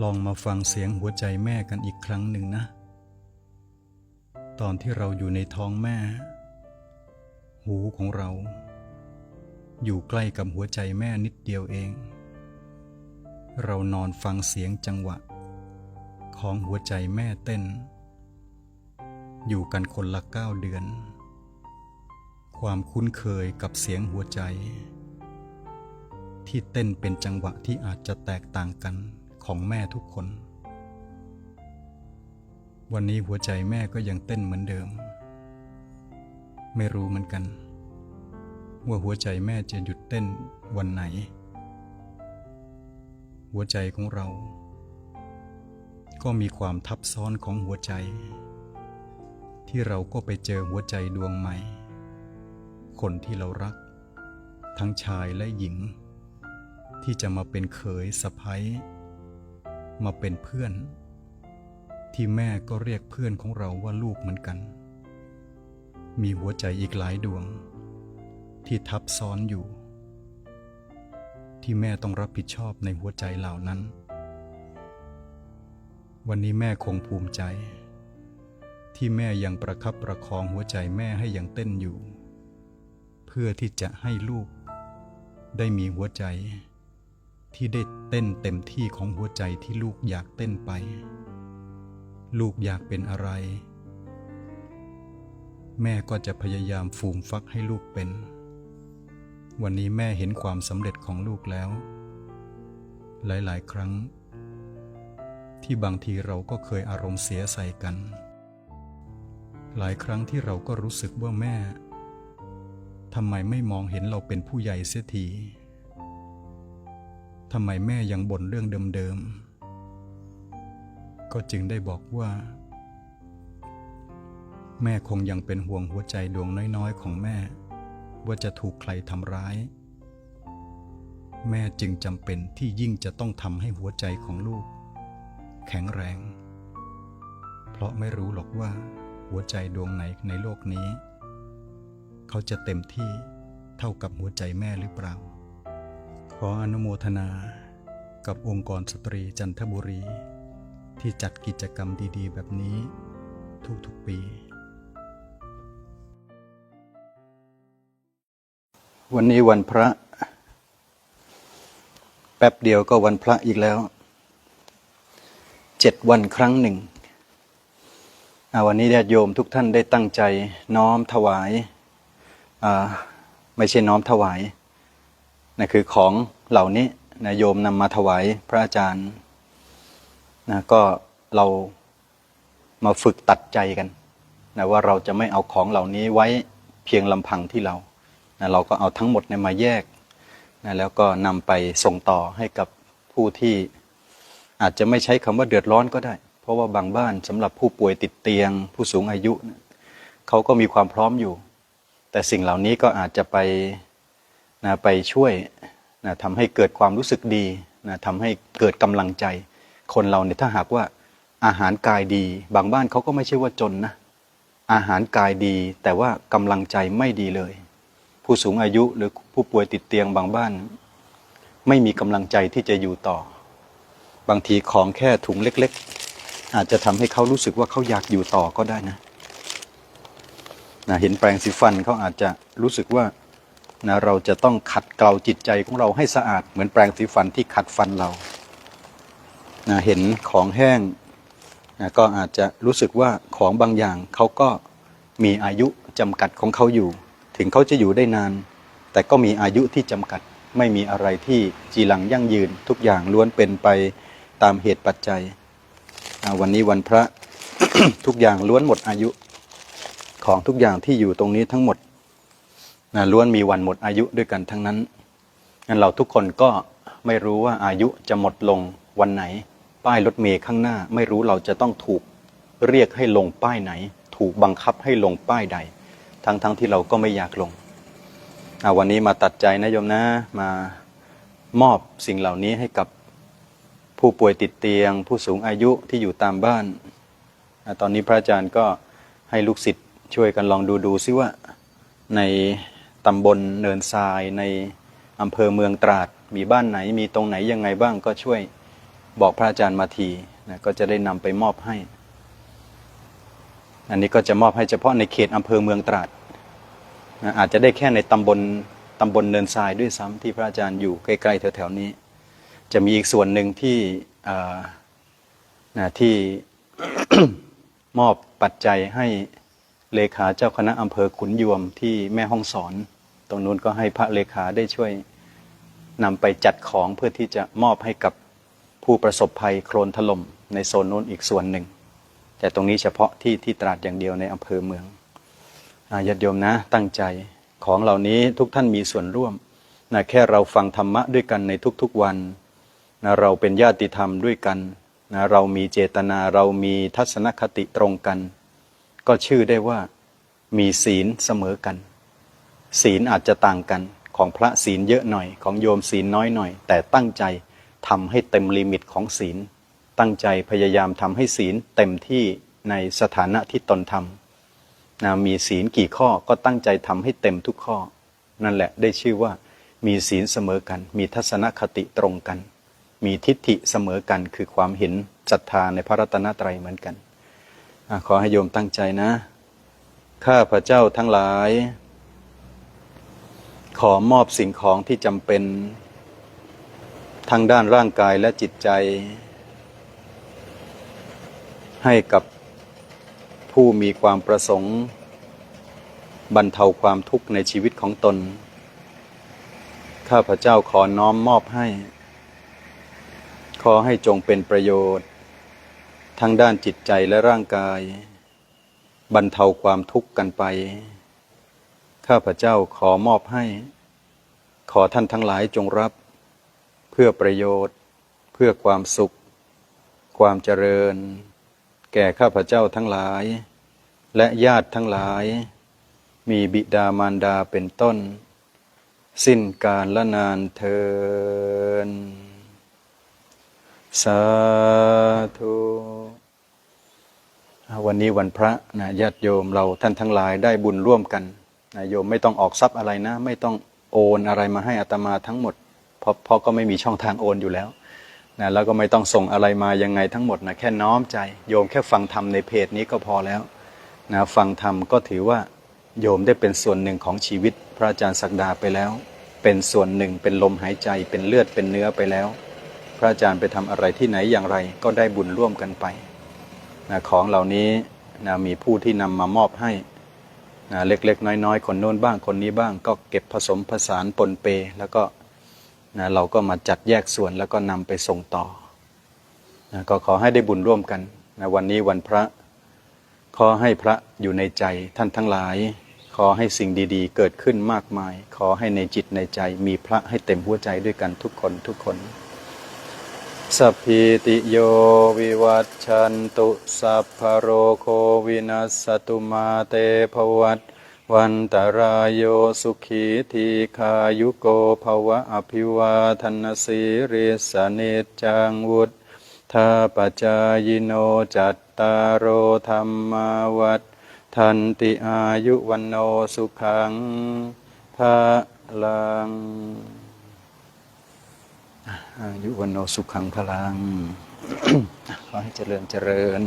ลองมาฟังเสียงหัวใจแม่กันอีกครั้งหนึ่งนะ ตอนที่เราอยู่ในท้องแม่ หูของเรา อยู่ใกล้กับหัวใจแม่นิดเดียวเอง เรานอนฟังเสียงจังหวะ ของหัวใจแม่เต้น อยู่กันคนละเก้าเดือน ความคุ้นเคยกับเสียงหัวใจ ที่เต้นเป็นจังหวะที่อาจจะแตกต่างกัน ของแม่ทุกคน วันนี้หัวใจแม่ก็ยังเต้นเหมือนเดิม ไม่รู้เหมือนกัน ว่าหัวใจแม่จะหยุดเต้นวันไหน หัวใจของเรา ก็มีความทับซ้อนของหัวใจ ที่เราก็ไปเจอหัวใจดวงใหม่ คนที่เรารัก ทั้งชายและหญิงที่จะมาเป็นเขยสะพ้ย มาเป็นเพื่อน ที่แม่ก็เรียกเพื่อนของเราว่าลูกเหมือนกัน มีหัวใจอีกหลายดวง ที่ทับซ้อนอยู่ ที่แม่ต้องรับผิดชอบในหัวใจเหล่านั้น วันนี้แม่คงภูมิใจ ที่แม่ยังประคับประคองหัวใจแม่ให้ยังเต้นอยู่ เพื่อที่จะให้ลูกได้มีหัวใจ ที่ได้เต้นเต็มที่ของหัวใจที่ลูกอยากเต้นไป ลูกอยากเป็นอะไร แม่ก็จะพยายามฟูมฟักให้ลูกเป็น วันนี้แม่เห็นความสำเร็จของลูกแล้ว หลาย ๆ ครั้ง ที่บางทีเราก็เคยอารมณ์เสียใส่กัน หลายครั้งที่เราก็รู้สึกว่าแม่ทำไมไม่มองเห็นเราเป็นผู้ใหญ่เสียที ทำไมแม่ยังบ่นเรื่องเดิมๆ ก็จึงได้บอกว่า แม่คงยังเป็นห่วงหัวใจดวงน้อยๆ ของแม่ ว่าจะถูกใครทำร้าย แม่จึงจำเป็นที่ยิ่งจะต้องทำให้หัวใจของลูก แข็งแรง เพราะไม่รู้หรอกว่า หัวใจดวงไหนในโลกนี้ เขาจะเต็มที่เท่ากับหัวใจแม่หรือเปล่า ออนุโมทนากับองค์กรสตรีจันทบุรี ที่จัดกิจกรรมดีๆ แบบนี้ทุกๆปี วันนี้วันพระ แป๊บเดียวก็วันพระอีกแล้ว เจ็ดวันครั้งหนึ่งอ่าวันนี้ญาติโยมทุกท่านได้ตั้งใจน้อมถวายอ่าไม่ใช่น้อมถวาย นะคือของเหล่านี้นะโยมนำมาถวายพระอาจารย์นะก็เรามาฝึกตัดใจกันนะว่าเราจะไม่เอาของเหล่านี้ไว้เพียงลำพังที่เรานะเราก็เอาทั้งหมดเนี่ยมาแยกนะแล้วก็นำไปส่งต่อให้กับผู้ที่อาจจะไม่ใช้คำว่าเดือดร้อนก็ได้ เพราะว่าบางบ้านสำหรับผู้ป่วยติดเตียง ผู้สูงอายุ เขาก็มีความพร้อมอยู่ แต่สิ่งเหล่านี้ก็อาจจะไป นะไปช่วยนะทำให้เกิดความรู้สึกดีนะทำให้เกิดกำลังใจ คนเราเนี่ยถ้าหากว่าอาหารกายดี บางบ้านเขาก็ไม่ใช่ว่าจนนะ อาหารกายดี แต่ว่ากำลังใจไม่ดีเลย ผู้สูงอายุหรือผู้ป่วยติดเตียงบางบ้าน ไม่มีกำลังใจที่จะอยู่ต่อ บางทีของแค่ถุงเล็ก ๆ อาจจะทำให้เขารู้สึกว่าเขาอยากอยู่ต่อก็ได้นะนะเห็นแปรงสีฟันเขาอาจจะรู้สึกว่า นะเราจะต้องขัดเกลาจิตใจของเราให้สะอาดเหมือนแปรงสีฟันที่ขัดฟันเรานะเห็นของแห้งนะก็อาจจะรู้สึกว่าของบางอย่างเขาก็มีอายุจำกัดของเขาอยู่ ถึงเขาจะอยู่ได้นาน แต่ก็มีอายุที่จำกัดไม่มีอะไรที่จีรังยั่งยืนทุกอย่างล้วนเป็นไปตามเหตุปัจจัย วันนี้วันพระทุกอย่างล้วนหมดอายุของทุกอย่างที่อยู่ตรงนี้ทั้งหมด นะล้วนมีวันหมดอายุด้วยกันทั้งนั้นงั้นเราทุกคนก็ไม่รู้ว่าอายุจะหมดลงวันไหน ป้ายรถเมย์ข้างหน้า ไม่รู้เราจะต้องถูกเรียกให้ลงป้ายไหน ถูกบังคับให้ลงป้ายใด ทั้งๆทที่เราก็ไม่อยากลงวันนี้มาตัดใจนะโยมนะมามอบสิ่งเหล่านี้ให้กับผู้ป่วยติดเตียง ผู้สูงอายุที่อยู่ตามบ้านอตอนนี้พระอาจารย์ก็ให้ลูกศิษย์ช่วยกันลองดูดูซิว่าใน ตำบลเนินทรายในอำเภอเมืองตราด มีบ้านไหนมีตรงไหนยังไงบ้างก็ช่วยบอกพระอาจารย์มาทีนะก็จะได้นำไปมอบให้ อันนี้ก็จะมอบให้เฉพาะในเขตอำเภอเมืองตราดนะอาจจะได้แค่ในตำบลตำบลเนินทรายด้วยซ้ำที่พระอาจารย์อยู่ใกล้ๆแถวๆนี้ จะมีอีกส่วนหนึ่งที่นะที่มอบปัจจัยให้เลขาเจ้าคณะอำเภอขุนยวมที่แม่ห้องสอน รงนู้นก็ให้พระเลขาได้ช่วยนำไปจัดของเพื่อที่จะมอบให้กับผู้ประสบภัยโคลนถล่มในโซนนู้นอีกส่วนหนึ่ง แต่ตรงนี้เฉพาะที่ที่ตราดอย่างเดียวในอำเภอเมืองอาญาติโยมนะตั้งใจของเหล่านี้ทุกท่านมีส่วนร่วมนะแค่เราฟังธรรมะด้วยกันในทุกๆวันนะเราเป็นญาติธรรมด้วยกันนะเรามีเจตนาเรามีทัศนคติตรงกัน ก็ชื่อได้ว่ามีศีลเสมอกัน ศีลอาจจะต่างกันของพระศีลเยอะหน่อย ของโยมศีลน้อยหน่อย แต่ตั้งใจทำให้เต็มลิมิตของศีล ตั้งใจพยายามทำให้ศีลเต็มที่ในสถานะที่ตนทำนะมีศีลกี่ข้อก็ตั้งใจทำให้เต็มทุกข้อ นั่นแหละได้ชื่อว่า มีศีลเสมอกัน มีทัศนคติตรงกัน มีทิฏฐิเสมอกันคือความเห็นศรัทธาในพระรัตนตรัยเหมือนกันอขอให้โยมตั้งใจนะ ข้าพระเจ้าทั้งหลาย ขอมอบสิ่งของที่จำเป็น ทางด้านร่างกายและจิตใจ ให้กับผู้มีความประสงค์ บรรเทาความทุกข์ในชีวิตของตน ข้าพระเจ้าขอน้อมมอบให้ ขอให้จงเป็นประโยชน์ ทั้งด้านจิตใจและร่างกาย บรรเทาความทุกข์กันไป ข้าพเจ้าขอมอบให้ ขอท่านทั้งหลายจงรับ เพื่อประโยชน์ เพื่อความสุข ความเจริญ แก่ข้าพเจ้าทั้งหลาย และญาติทั้งหลาย มีบิดามารดาเป็นต้น สิ้นการละนานเทินสาธุวันนี้วันพระนะญาติโยมเราท่านทั้งหลายได้บุญร่วมกัน นะโยมไม่ต้องออกทรัพย์อะไรนะ ไม่ต้องโอนอะไรมาให้อาตมาทั้งหมดเพราะเพราะก็ไม่มีช่องทางโอนอยู่แล้วนะแล้วก็ไม่ต้องส่งอะไรมายังไงทั้งหมดนะแค่น้อมใจ โยมแค่ฟังธรรมในเพจนี้ก็พอแล้วนะฟังธรรมก็ถือว่าโยมได้เป็นส่วนหนึ่งของชีวิตพระอาจารย์ศักดาไปแล้ว เป็นส่วนหนึ่งเป็นลมหายใจ เป็นเลือดเป็นเนื้อไปแล้ว พระอาจารย์ไปทำอะไรที่ไหนอย่างไรก็ได้บุญร่วมกันไปนะของเหล่านี้นะมีผู้ที่นำมามอบให้ นะเล็กๆ น้อยๆ คนโน้นบ้างคนนี้บ้าง ก็เก็บผสมผสานปนเป แล้วก็นะเราก็มาจัดแยกส่วนแล้วก็นำไปส่งต่อนะก็ขอให้ได้บุญร่วมกันนะวันนี้วันพระ ขอให้พระอยู่ในใจท่านทั้งหลาย ขอให้สิ่งดีๆ เกิดขึ้นมากมาย ขอให้ในจิตในใจมีพระให้เต็มหัวใจด้วยกันทุกคนทุกคน สัพพิติโยวิวัตชันตุสัพพโรโควินัสตุมาเตภวัตวันตารายโยสุขีทีขายุโกภวะอภิวาทนสีริสเนจจังวุฒทาปจายโนจัตตารโอธรรมาวัฏทันติอายุวันโนสุขังภาลัง ยุวันโนสุขังพลัง ขอให้เจริญเจริญ